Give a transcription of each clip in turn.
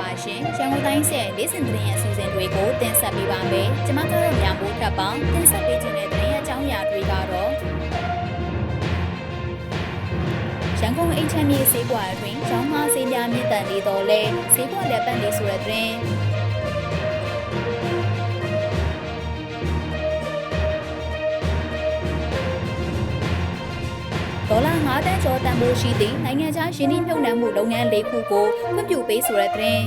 ပါရှင်။ရန်ကုန်တိုင်းရဲ့နေ့စဉ်သတင်းရဲ့အစီအစဉ်တွေကိုတင်ဆက်ပေးပါမယ်။ကျွန်မကတော့ညမိုးထပ်ပါတင်ဆက်ပေးခြင်းတဲ့သတင်းရဲ့အကြောင်းအရာတွေကတော့ရန်ကုန်အိမ်ချမ်းမြေဈေးကွက်အတွင်းရောင်းမဈေးများမြင့်တန်နေတော့လဲဈေးကွက်လက်ပတ်နေဆိုတဲ့သတင်း ဒေါ်လာ9တန်းကျော်တန်ဖိုးရှိသည့်နိုင်ငံခြားယင်းနှိမ့်မြုပ်နှံမှုလုပ်ငန်း၄ခုကိုခွင့်ပြုပေးဆိုတဲ့သတင်း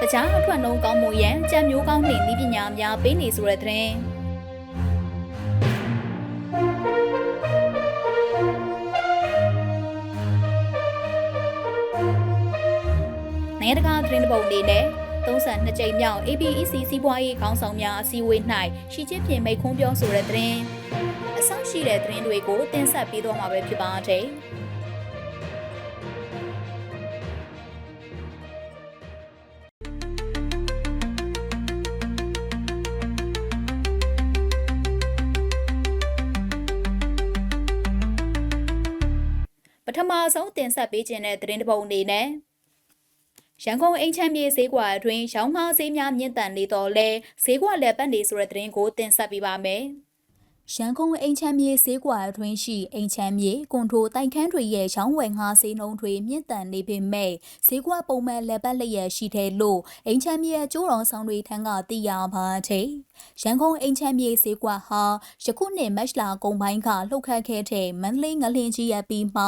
တခြားအထွက်နှုံးကောင်းမှုရန်ကြံမျိုးကောင်းနှင့်ဤပညာများပေးနေဆိုတဲ့သတင်းနိုင်ငံတကာသတင်းတစ်ပုဒ်အနေနဲ့ 32ကြိမ်မြောက် APEC စီးပွားရေးခေါင်းဆောင်များအစည်းအဝေး၌ရှီချင်းပြင်မိတ်ခွန်းပြောဆိုတဲ့သတင်းအဆောက်ရှိတဲ့သတင်းတွေကိုတင်ဆက်ပေးသွားမှာပဲဖြစ်ပါတယ်။ပထမဆုံးတင်ဆက်ပေးခြင်းတဲ့သတင်းတစ်ပုဒ်အနေနဲ့ ရန်ကုန်အိမ်ချမ်းမြေဈေးကွက်အတွင်းရောင်းမားဈေးများမြင့်တန်နေတော့လဲဈေးကွက်လည်းပတ်နေဆိုတဲ့သတင်းကိုတင်ဆက်ပေးပါမယ်။ ရန်ကုန်အိမ်ချမ်းမြေဈေးကွက်အတွင်းရှိအိမ်ချမ်းမြေကွန်ထိုတိုင်ခန်းတွေရဲ့ရောင်းဝယ်ငှားဈေးနှုန်းတွေမြင့်တန်နေပေမဲ့ဈေးကွက်ပုံမှန်လည်းပတ်လျက်ရှိတယ်လို့အိမ်ချမ်းမြေရဲ့ကျိုးတော်ဆောင်တွေထံကသိရပါတယ်။ရန်ကုန်အိမ်ချမ်းမြေဈေးကွက်ဟာယခုနှစ်မတ်လကုန်ပိုင်းကလှုပ်ခတ်ခဲ့တဲ့မန္တလေးငလင်ကြီးရဲ့ပြီးမှ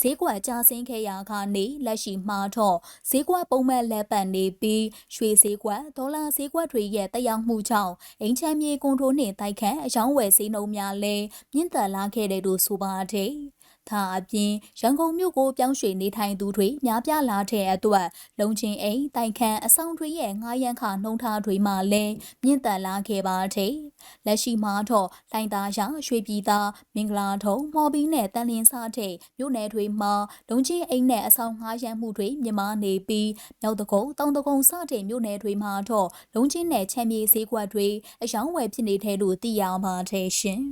ဈေးကွက်ကျဆင်းခဲ့ရာကနေလက်ရှိမှာတော့ဈေးကွက်ပုံမှန်လည်းပတ်နေပြီးရွှေဈေးကွက်ဒေါ်လာဈေးကွက်တွေရဲ့တက်ရောက်မှုကြောင့်အိမ်ချမ်းမြေကွန်ထိုနှင့်တိုက်ခန်းအယောင်းဝယ်ဈေးနှုန်းများလည်းမြင့်တက်လာခဲ့တယ်လို့ဆိုပါတယ်။ ဒါအပြင်ရန်ကုန်မြို့ကိုပြောင်းရွှေ့နေထိုင်သူတွေများပြားလာတဲ့အတွက်လုံချင်းအိမ်တိုင်ခန်းအဆောင်တွေရဲ့ငှားရမ်းခနှုံထားတွေမှလည်းမြင့်တက်လာခဲ့ပါတယ်။လက်ရှိမှာတော့လိုင်သားရရွှေပြည်သာမင်္ဂလာထုံမော်ဘီနဲ့တန်လင်းစားတဲ့မြို့နယ်တွေမှာလုံချင်းအိမ်နဲ့အဆောင်ငှားရမ်းမှုတွေမြင့်မားနေပြီးမြောက်တကုံတောင်တကုံစတဲ့မြို့နယ်တွေမှာတော့လုံချင်းနဲ့ချမ်းမြေဈေးကွက်တွေအယောင်းဝယ်ဖြစ်နေတဲ့လို့သိရပါတယ်ရှင်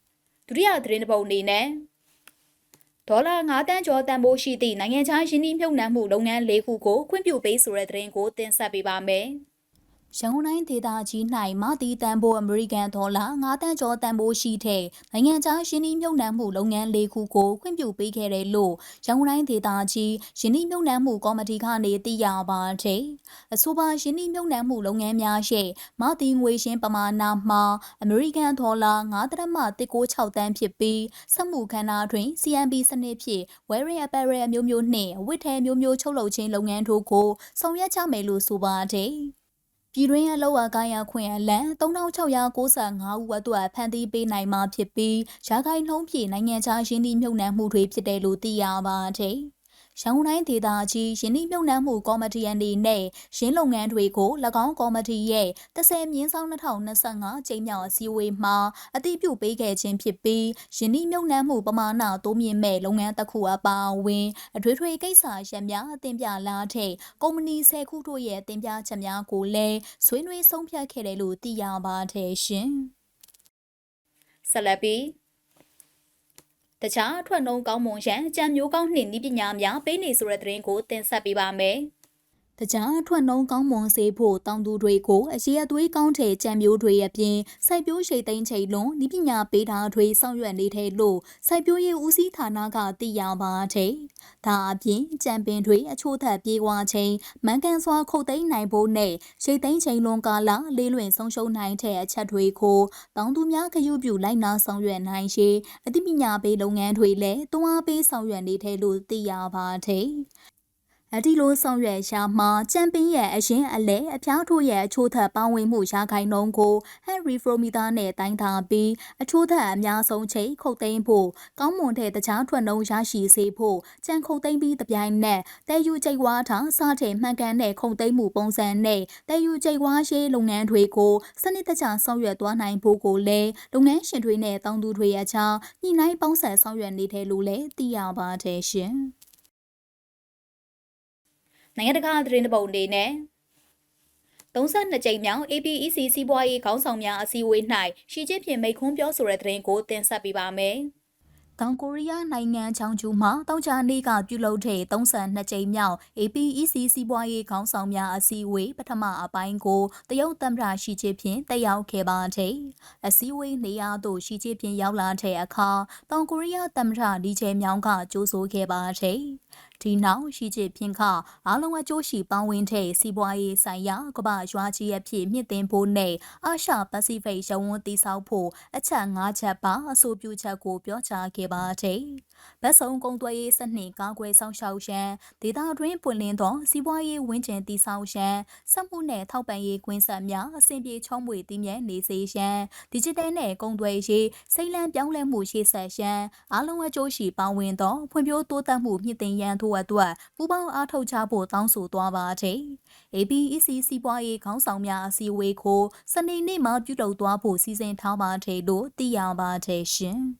။ဒုတိယသတင်းတစ်ပုဒ်အနေနဲ့ ဒေါ်လာ9တန်းကျော်တန်ဖိုးရှိသည့်နိုင်ငံခြားယင်းနှိမ့်မြုပ်နှံမှုလုပ်ငန်း၄ခုကိုခွင့်ပြုပေးဆိုတဲ့သတင်းကိုတင်ဆက်ပေးပါမယ်။ ရန်ကုန်တိုင်းဒေသကြီး၌မတီတန်ဖိုးအမေရိကန်ဒေါ်လာ9တန်းကျော်တန်ဖိုးရှိတဲ့နိုင်ငံခြားယင်းနှိမ့်မြုပ်နှံမှုလုပ်ငန်း၄ခုကိုခွင့်ပြုပေးခဲ့တယ်လို့ရန်ကုန်တိုင်းဒေသကြီးယင်းနှိမ့်မြုပ်နှံမှုကော်မတီကနေသိရပါတယ်။အဆိုပါယင်းနှိမ့်မြုပ်နှံမှုလုပ်ငန်းများရဲ့မတီငွေရှင်းပမာဏမှာအမေရိကန်ဒေါ်လာ9.196တန်းဖြစ်ပြီးစက်မှုခန္ဓာတွင် CMB စနစ်ဖြင့် wearing apparel မျိုးမျိုးနှင့်ဝတ်ထည်မျိုးမျိုးချုပ်လုပ်ခြင်းလုပ်ငန်းတို့ကိုဆောင်ရွက်ကြမယ်လို့ဆိုပါတယ်။ ပြည်တွင်းအလောက်အကိုင်းရခွင့်အလံ3695ဦးအတွက်ဖန်တီးပေးနိုင်မှာဖြစ်ပြီးရာခိုင်နှုန်းဖြင့်နိုင်ငံခြားရင်းနှီးမြှုပ်နှံမှုတွေဖြစ်တယ်လို့သိရပါတယ်။ ရန်ကုန်တိုင်းဒေသကြီးရင်းနှီးမြှုပ်နှံမှုကော်မတီအနေနဲ့ရင်းလုပ်ငန်းတွေကို၎င်းကော်မတီရဲ့30မြင်းဆောင်2025ကျိန်းမြောက်အစည်းအဝေးမှာအသိပြုပေးခဲ့ခြင်းဖြစ်ပြီးရင်းနှီးမြှုပ်နှံမှုပမာဏတိုးမြင့်မဲ့လုပ်ငန်းတစ်ခုအပါအဝင်အထွေထွေကိစ္စရပ်များအသင်ပြလာတဲ့ကုမ္ပဏီ10ခုတို့ရဲ့တင်ပြချက်များကိုလည်းဆွေးနွေးဆုံးဖြတ်ခဲ့တယ်လို့သိရပါတယ်ရှင်။ဆက်လက်ပြီး တခြားအထွက်နှုံးကောင်းမွန်ရန်အကြံမျိုးကောင်းနှင့်ဤပညာများပေးနေဆိုတဲ့သတင်းကိုတင်ဆက်ပေးပါမယ်။ တကြားအထွက်နှုံးကောင်းမွန်စေဖို့တောင်သူတွေကိုအရေးအသွေးကောင်းတဲ့ကြံမျိုးတွေအပြင်စိုက်ပျိုးရှိသိမ်းချိန်လွန်ဤပညာပေးတာတွေဆောင်ရွက်နေတဲ့လို့စိုက်ပျိုးရေးဦးစီးဌာနကသိရပါတယ်။ဒါအပြင်ကြံပင်တွေအချို့ထက်ပြေးွားချိန်မန်ကန်စွာခုတ်သိမ်းနိုင်ဖို့နဲ့ရှိသိမ်းချိန်လွန်ကာလလေးလွင်ဆုံးရှုံးနိုင်တဲ့အချက်တွေကိုတောင်သူများခရုပြုလိုက်နာဆောင်ရွက်နိုင်ရှိအသိပညာပေးလုပ်ငန်းတွေလည်းတွန်းအားပေးဆောင်ရွက်နေတဲ့လို့သိရပါတယ်။ အဒီလိုဆောင်ရွက်ရာမှာချန်ပီယံအရင်အလဲအဖျားထိုးရဲ့အချိုးထက်ပေါင်းဝင်မှုရာခိုင်နှုန်းကိုဟန်ရီဖရိုမီတာနဲ့တိုင်းထားပြီးအချိုးထက်အများဆုံးချိန်ခုတ်သိမ်းဖို့ကောင်းမွန်တဲ့တခြားထွက်နှုန်းရရှိစေဖို့ကြံခုတ်သိမ်းပြီးတပြိုင်နက်တဲယူကျိတ်ဝါထားစားတဲ့မှန်ကန်တဲ့ခုတ်သိမ်းမှုပုံစံနဲ့တဲယူကျိတ်ဝါရေးလုပ်ငန်းတွေကိုစနစ်တကျဆောင်ရွက်သွားနိုင်ဖို့ကိုလည်းလုပ်ငန်းရှင်တွေနဲ့တောင်သူတွေအကြားညှိနှိုင်းပေါင်းစပ်ဆောင်ရွက်နေတယ်လို့လည်းသိရပါတယ်ရှင်။ နိုင်ငံတကာသတင်းတပုတ်အနေနဲ့32ကြိမ်မြောက် APEC စီးပွားရေးခေါင်းဆောင်များအစည်းအဝေး၌ရှီကျင်းဖြင့်မိတ်ခွန်းပြောဆိုတဲ့သတင်းကိုတင်ဆက်ပေးပါမယ်။တောင်ကိုရီးယားနိုင်ငံချောင်းကျူမှာတောင်ချာနေကပြုလုပ်တဲ့32ကြိမ်မြောက် APEC စီးပွားရေးခေါင်းဆောင်များအစည်းအဝေးပထမအပိုင်းကိုတရုတ်သမ္မတရှိချစ်ဖြင့်တက်ရောက်ခဲ့ပါသည်။အစည်းအဝေးနေရာသို့ရှိချစ်ဖြင့်ရောက်လာတဲ့အခါတောင်ကိုရီးယားသမ္မတလီချေမြောင်ကကြိုးဆိုခဲ့ပါသည်။ ဒီနောက်ရှိချစ်ဖြင့်ကအားလုံးအကျိုးရှိပေါင်းဝင်တဲ့စီးပွားရေးဆိုင်ရာကမ္ဘာရွာကြီးအဖြစ်မြင့်တင်ဖို့နဲ့အာရှပစိဖိတ်ရဝန်းတည်ဆောက်ဖို့အချက်၅ချက်ပါအဆိုပြုချက်ကိုပြောကြားခဲ့ပါသည်။ ဗတ်စုံကုံသွဲရေးစနစ်ကာကွယ်ဆောင်ရှောက်ရန်ဒေသတွင်းပွင့်လင်းသောစီးပွားရေးဝန်းကျင်တည်ဆောက်ရန်စက်မှုနဲ့ထောက်ပံ့ရေးကွင်းဆက်များအဆင်ပြေချောမွေတည်မြဲနေစေရန်ဒီဂျစ်တယ်နဲ့ကုံသွဲရေးစိတ်လန်းပြောင်းလဲမှုရှေ့ဆက်ရန်အားလုံးအကျိုးရှိပါဝင်သောဖွံ့ဖြိုးတိုးတက်မှုမြင့်တင်ရန်တို့အတွက်ပူးပေါင်းအားထုတ်ကြဖို့တောင်းဆိုသွားပါသည်။ APEC စီးပွားရေးခေါင်းဆောင်များအစည်းအဝေးကိုစနေနေ့မှာပြုလုပ်သွားဖို့စီစဉ်ထားပါတယ်လို့သိရပါတယ်ရှင်။